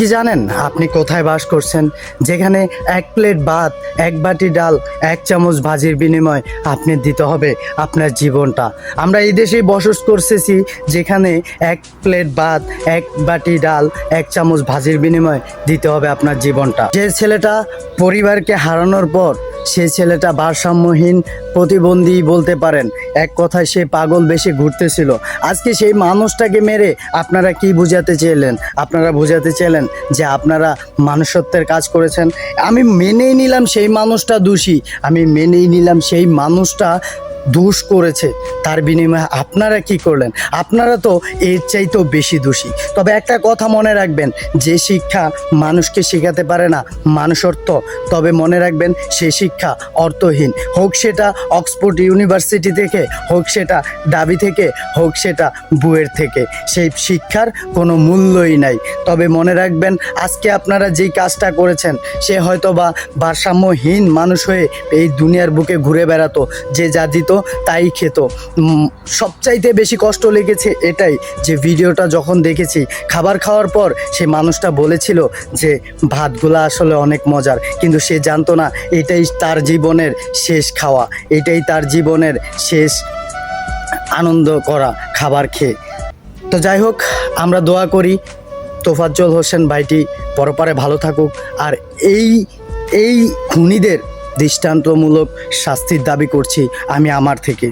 কি জানেন, আপনি কোথায় বাস করছেন? যেখানে এক প্লেট ভাত, এক বাটি ডাল, এক চামচ ভাজির বিনিময় আপনি দিতে হবে আপনার জীবনটা। আমরা এই দেশেই বসস করতেছি যেখানে এক প্লেট ভাত, এক বাটি ডাল, এক চামচ ভাজির বিনিময় দিতে হবে আপনার জীবনটা। যে ছেলেটা পরিবারকে হারানোর পর সেই ছেলেটা ভারসাম্যহীন প্রতিবন্ধী বলতে পারেন। এক কথায় সে পাগল বেশি ঘুরতেছিল। আজকে সেই মানুষটাকে মেরে আপনারা কি বুঝাতে চেয়েলেন আপনারা বুঝাতে চেয়েলেন যে আপনারা মানুষত্বের কাজ করেছেন। আমি মেনেই নিলাম সেই মানুষটা দোষী। আমি মেনেই নিলাম সেই মানুষটা দোষ করেছে, তার বিনিময়ে আপনারা কি করলেন? আপনারা তো এর চাইতেও বেশি দোষী। তবে একটা কথা মনে রাখবেন, যে শিক্ষা মানুষকে শেখাতে পারে না, মানুষ অর্থ। তবে মনে রাখবেন, সে শিক্ষা অর্থহীন। হোক সেটা অক্সফোর্ড ইউনিভার্সিটি থেকে, হোক সেটা দাবি থেকে, হোক সেটা বুয়ের থেকে। সেই শিক্ষার কোনো মূল্যই নাই। তবে মনে রাখবেন, আজকে আপনারা যেই কাজটা করেছেন, সে হয়তো বা ভারসাম্যহীন মানুষ হয়ে এই দুনিয়ার বুকে ঘুরে বেড়াতো। যে যা দিত তাই খেত। সবচাইতে বেশি কষ্ট লেগেছে এটাই যে ভিডিওটা যখন দেখেছি, খাবার খাওয়ার পর সে মানুষটা বলেছিল যে ভাতগুলো আসলে অনেক মজার, কিন্তু সে জানতো না এটাই তার জীবনের শেষ খাওয়া, এটাই তার জীবনের শেষ আনন্দ করা খাবার খেয়ে। তো যাই হোক, আমরা দোয়া করি তোফাজ্জল হোসেন ভাইটি পরপারে ভালো থাকুক, আর এই এই খুনিদের দৃষ্টান্তমূলক শাস্তির দাবি করছি আমি আমার থেকে।